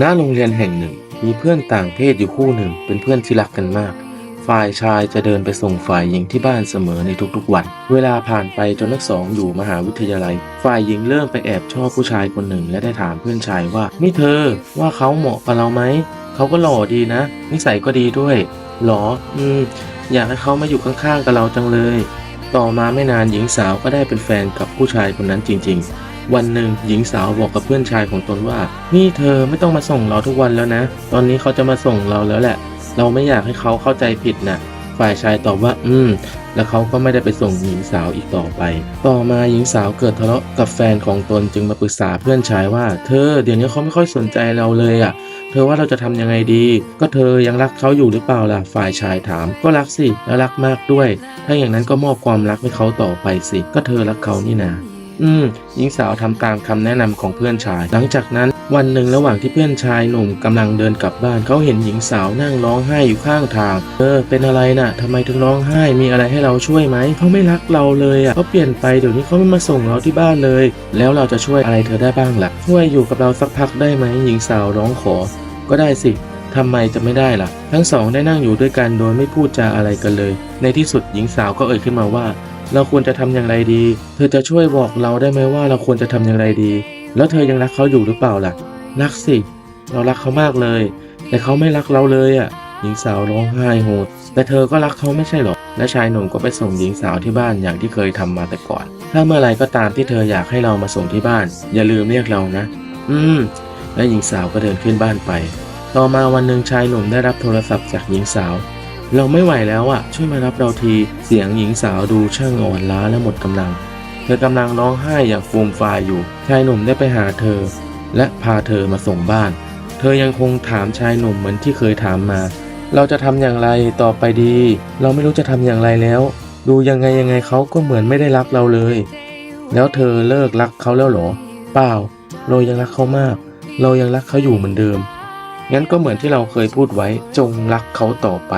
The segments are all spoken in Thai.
ณโรงเรียนแห่งหนึ่ง มีเพื่อนต่างเพศอยู่คู่หนึ่ง เป็นเพื่อนที่รักกันมาก ฝ่ายชายจะเดินไปส่งฝ่ายหญิงที่บ้านเสมอในทุกๆวัน เวลาผ่านไปจนทั้งสองอยู่มหาวิทยาลัย ฝ่ายหญิงเริ่มไปแอบชอบผู้ชายคนหนึ่ง และได้ถามเพื่อนชายว่า นี่เธอว่าเขาเหมาะกับเราไหม เขาก็หล่อดีนะ นิสัยก็ดีด้วย หรอ อืม อยากให้เขามาอยู่ข้างๆกับเราจังเลย ต่อมาไม่นานหญิงสาวก็ได้เป็นแฟนกับผู้ชายคนนั้นจริง ๆ วันหนึ่งหญิงสาวบอกกับเพื่อนชายของตนว่า นี่เธอไม่ต้องมาส่งเราทุกวันแล้วนะ ตอนนี้เขาจะมาส่งเราแล้วแหละ เราไม่อยากให้เขาเข้าใจผิดนะ่ะ ฝ่ายชายตอบว่า อืม แล้วเขาก็ไม่ได้ไปส่งหญิงสาวอีกต่อไป ต่อมาหญิงสาวเกิดทะเลาะกับแฟนของตนจึงมาปรึกษาเพื่อนชายว่า เธอเดี๋ยวนี้เขาไม่ค่อยสนใจเราเลยอะเธอว่าเราจะทำยังไงดี ก็เธอยังรักเขาอยู่หรือเปล่าล่ะ ฝ่ายชายถาม ก็รักสิ และรักมากด้วย ถ้าอย่างนั้นก็มอบความรักให้เขาต่อไปสิ ก็เธอรักเขานี่นา อืมหญิงสาวทำตามคำแนะนำของเพื่อนชาย หลังจากนั้นวันหนึ่งระหว่างที่เพื่อนชายหนุ่มกำลังเดินกลับบ้านเขาเห็นหญิงสาวนั่งร้องไห้อยู่ข้างทาง เออ เป็นอะไรน่ะทำไมถึงร้องไห้มีอะไรให้เราช่วยไหมเขาไม่รักเราเลยอะเขาเปลี่ยนไปเดี๋ยวนี้เขาไม่มาส่งเราที่บ้านเลย แล้วเราจะช่วยอะไรเธอได้บ้างล่ะ ช่วยอยู่กับเราสักพักได้ไหมหญิงสาวร้องขอ ก็ได้สิทำไมจะไม่ได้ล่ะ ทั้งสองได้นั่งอยู่ด้วยกันโดยไม่พูดจาอะไรกันเลย ในที่สุดหญิงสาวก็เอ่ยขึ้นมาว่า เราควรจะทำอย่างไรดี เธอจะช่วยบอกเราได้ไหมว่าเราควรจะทำอย่างไรดี แล้วเธอยังรักเขาอยู่หรือเปล่าล่ะ รักสิ เรารักเขามากเลย แต่เขาไม่รักเราเลยอะ หญิงสาวร้องไห้โหด แต่เธอก็รักเขาไม่ใช่หรอ และชายหนุ่มก็ไปส่งหญิงสาวที่บ้านอย่างที่เคยทำมาแต่ก่อน ถ้าเมื่อไรก็ตามที่เธออยากให้เรามาส่งที่บ้าน อย่าลืมเรียกเรานะ อืม และหญิงสาวก็เดินขึ้นบ้านไป ต่อมาวันหนึ่งชายหนุ่มได้รับโทรศัพท์จากหญิงสาว เราไม่ไหวแล้วอะ ช่วยมารับเราทีเสียงหญิงสาวดูช่างอ่อนล้าและหมดกำลัง เธอกำลังร้องไห้อย่างฟูมฟายอยู่ ชายหนุ่มได้ไปหาเธอ และพาเธอมาส่งบ้าน เธอยังคงถามชายหนุ่มเหมือนที่เคยถามมา เราจะทำอย่างไรต่อไปดี เราไม่รู้จะทำอย่างไรแล้ว ดูยังไงยังไงเขาก็เหมือนไม่ได้รักเราเลย แล้วเธอเลิกรักเขาแล้วหรอ เปล่า เรายังรักเขามาก เรายังรักเขาอยู่เหมือนเดิม งั้นก็เหมือนที่เราเคยพูดไว้จงรักเขาต่อไป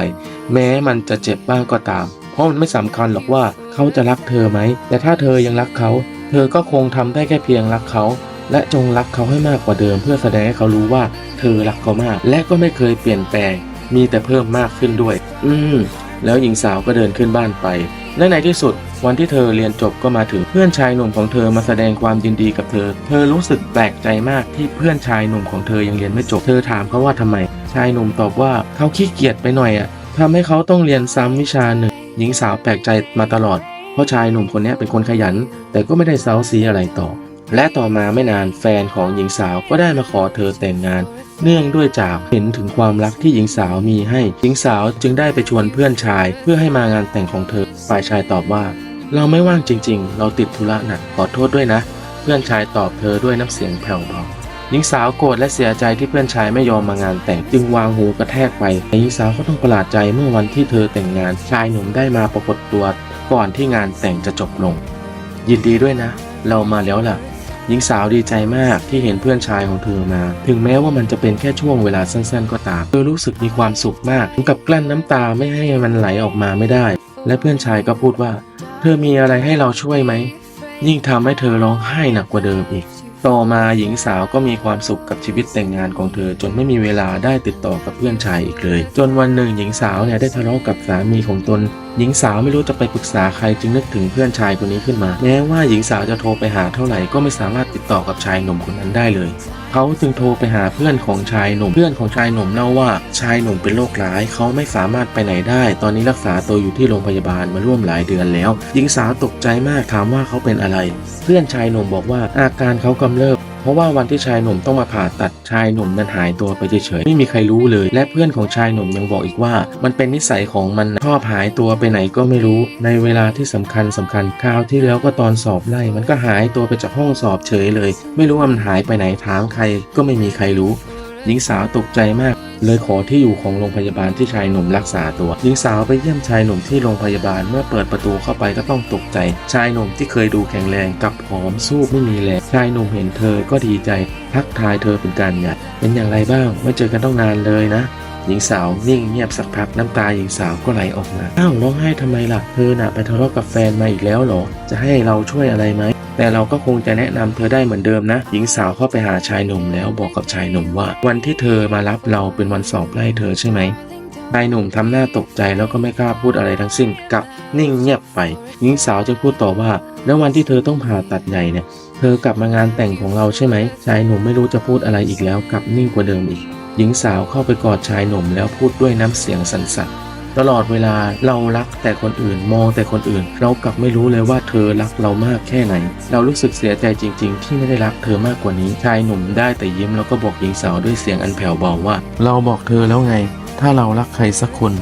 แม้มันจะเจ็บบ้างก็ตาม เพราะมันไม่สำคัญหรอกว่าเขาจะรักเธอไหม แต่ถ้าเธอยังรักเขา เธอก็คงทำได้แค่เพียงรักเขา และจงรักเขาให้มากกว่าเดิม เพื่อแสดงให้เขารู้ว่า เธอรักเขามาก และก็ไม่เคยเปลี่ยนแปลง มีแต่เพิ่มมากขึ้นด้วย อืมแล้วหญิงสาวก็เดินขึ้นบ้านไปและในที่สุด วันที่เธอเรียนจบก็มาถึงเพื่อนชายหนุ่มของเธอมาแสดงความยินดีกับเธอ เธอรู้สึกแปลกใจมากที่เพื่อนชายหนุ่มของเธอยังเรียนไม่จบ เธอถามเขาว่าทำไม ชายหนุ่มตอบว่าเขาขี้เกียจไปหน่อยอะทำให้เขาต้องเรียนซ้ำวิชาหนึ่ง หญิงสาวแปลกใจมาตลอด เพราะชายหนุ่มคนนี้เป็นคนขยัน แต่ก็ไม่ได้เซาซีอะไรต่อ และต่อมาไม่นานแฟนของหญิงสาวก็ได้มาขอเธอแต่งงาน เนื่องด้วยจากเห็นถึงความรักที่หญิงสาวมีให้ หญิงสาวจึงได้ไปชวนเพื่อนชาย เพื่อให้มางานแต่งของเธอ ฝ่ายชายตอบว่า เราไม่ว่างจริง ๆ เราติดธุระหนักขอโทษด้วยนะ เพื่อนชายตอบเธอด้วยน้ำเสียงแผ่วเบาหญิงสาวโกรธและเสียใจที่เพื่อนชายไม่ยอมมางานแต่งจึงวางหูกระแทกไปแต่หญิงสาวก็ต้องประหลาดใจเมื่อวันที่เธอแต่งงานชายหนุ่มได้มาปรากฏตัวก่อนที่งานแต่งจะจบลง ยินดีด้วยนะ เรามาแล้วล่ะ หญิงสาวดีใจมากที่เห็นเพื่อนชายของเธอมา ถึงแม้ว่ามันจะเป็นแค่ช่วงเวลาสั้นๆ ก็ตามเธอรู้สึกมีความสุขมากถึงกับกลั้นน้ำตาไม่ให้มันไหลออกมาไม่ได้ และเพื่อนชายก็พูดว่า เธอมีอะไรให้เราช่วยไหม ยิ่งทำให้เธอร้องไห้หนักกว่าเดิมอีก ต่อมาหญิงสาวก็มีความสุขกับชีวิตแต่งงานของเธอจนไม่มีเวลาได้ติดต่อกับเพื่อนชายอีกเลย จนวันหนึ่งหญิงสาวเนี่ยได้ทะเลาะกับสามีของตน หญิงสาวไม่รู้จะไปปรึกษาใครจึงนึกถึงเพื่อนชายคนนี้ขึ้นมา แม้ว่าหญิงสาวจะโทรไปหาเท่าไหร่ก็ไม่สามารถติดต่อกับชายหนุ่มคนนั้นได้เลย เขาจึงโทรไปหาเพื่อนของชายหนุ่ม เพื่อนของชายหนุ่มเล่าว่าชายหนุ่มเป็นโรคร้าย เขาไม่สามารถไปไหนได้ ตอนนี้รักษาตัวอยู่ที่โรงพยาบาลมาร่วมหลายเดือนแล้วหญิงสาวตกใจมากถามว่าเขาเป็นอะไร เพื่อนชายหนุ่มบอกว่าอาการเขากำเริบ เพราะว่าวันที่ชายหนุ่มต้องมาผ่าตัดชายหนุ่มนั้นหายตัวไปเฉยๆไม่มีใครรู้เลย และเพื่อนของชายหนุ่มยังบอกอีกว่า มันเป็นนิสัยของมันชอบหายตัวไปไหนก็ไม่รู้ ในเวลาที่สำคัญสำคัญคราวที่แล้วก็ตอนสอบไล่มันก็หายตัวไปจากห้องสอบเฉยเลย ไม่รู้ว่ามันหายไปไหนถามใครก็ไม่มีใครรู้ หญิงสาวตกใจมาก เลยขอที่อยู่ของโรงพยาบาลที่ชายหนุ่มรักษาตัว หญิงสาวไปเยี่ยมชายหนุ่มที่โรงพยาบาลเมื่อเปิดประตูเข้าไปก็ต้องตกใจ ชายหนุ่มที่เคยดูแข็งแรงกลับผอมสู้ไม่มีแรงชายหนุ่มเห็นเธอก็ดีใจทักทายเธอเป็นการใหญ่เป็นอย่างไรบ้างไม่เจอกันต้องนานเลยนะหญิงสาวนิ่งเงียบสักพักน้ำตาหญิงสาวก็ไหลออกมาอ้าวร้องไห้ทำไมล่ะเธอน่ะไปทะเลาะกับแฟนมาอีกแล้วเหรอ จะให้เราช่วยอะไรไหม แต่เราก็คงจะแนะนำเธอได้เหมือนเดิมนะ หญิงสาวเข้าไปหาชายหนุ่มแล้วบอกกับชายหนุ่มว่า วันที่เธอมารับเราเป็นวันสอบไล่เธอใช่ไหมชายหนุ่มทำหน้าตกใจแล้วก็ไม่กล้าพูดอะไรทั้งสิ้นกลับนิ่งเงียบไปหญิงสาวจึงพูดต่อว่า แล้ววันที่เธอต้องผ่าตัดใหญ่เนี่ย เธอกลับมางานแต่งของเราใช่ไหมชายหนุ่มไม่รู้จะพูดอะไรอีกแล้วกลับนิ่งกว่าเดิมอีก หญิงสาวเข้าไปกอดชายหนุ่มแล้วพูดด้วยน้ำเสียงสั่นๆ ตลอดเวลาเรารักแต่คนอื่นมองแต่คนอื่น เรากลับไม่รู้เลยว่าเธอรักเรามากแค่ไหน เรารู้สึกเสียใจจริง ๆ ที่ไม่ได้รักเธอมากกว่านี้ชายหนุ่มได้แต่ยิ้มแล้วก็บอกหญิงสาวด้วยเสียงอันแผ่วเบาว่า เราบอกเธอแล้วไง ถ้าเรารักใครสักคน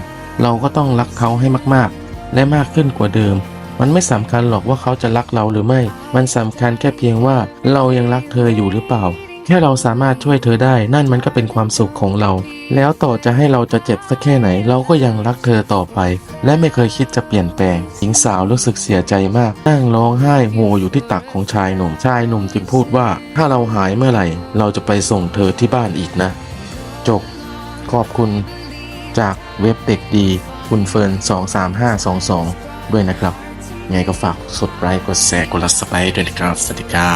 เราก็ต้องรักเขาให้มากๆ และมากขึ้นกว่าเดิม มันไม่สำคัญหรอกว่าเขาจะรักเราหรือไม่ มันสำคัญแค่เพียงว่า เรายังรักเธออยู่หรือเปล่า แค่เราสามารถช่วยเธอได้ นั่นมันก็เป็นความสุขของเรา แล้วต่อจะให้เราจะเจ็บสักแค่ไหน เราก็ยังรักเธอต่อไป และไม่เคยคิดจะเปลี่ยนแปลง หญิงสาวรู้สึกเสียใจมาก นั่งร้องไห้โฮอยู่ที่ตักของชายหนุ่ม ชายหนุ่มจึงพูดว่า ถ้าเราหายเมื่อไหร่ เราจะไปส่งเธอที่บ้านอีกนะ จบ ขอบคุณ จากเว็บเด็กดีคุณเฟิร์น23522 ด้วยนะครับ ไงก็ฝากกดไลค์กดแชร์กดรัสไบด้วยนะครับ สวัสดีครับ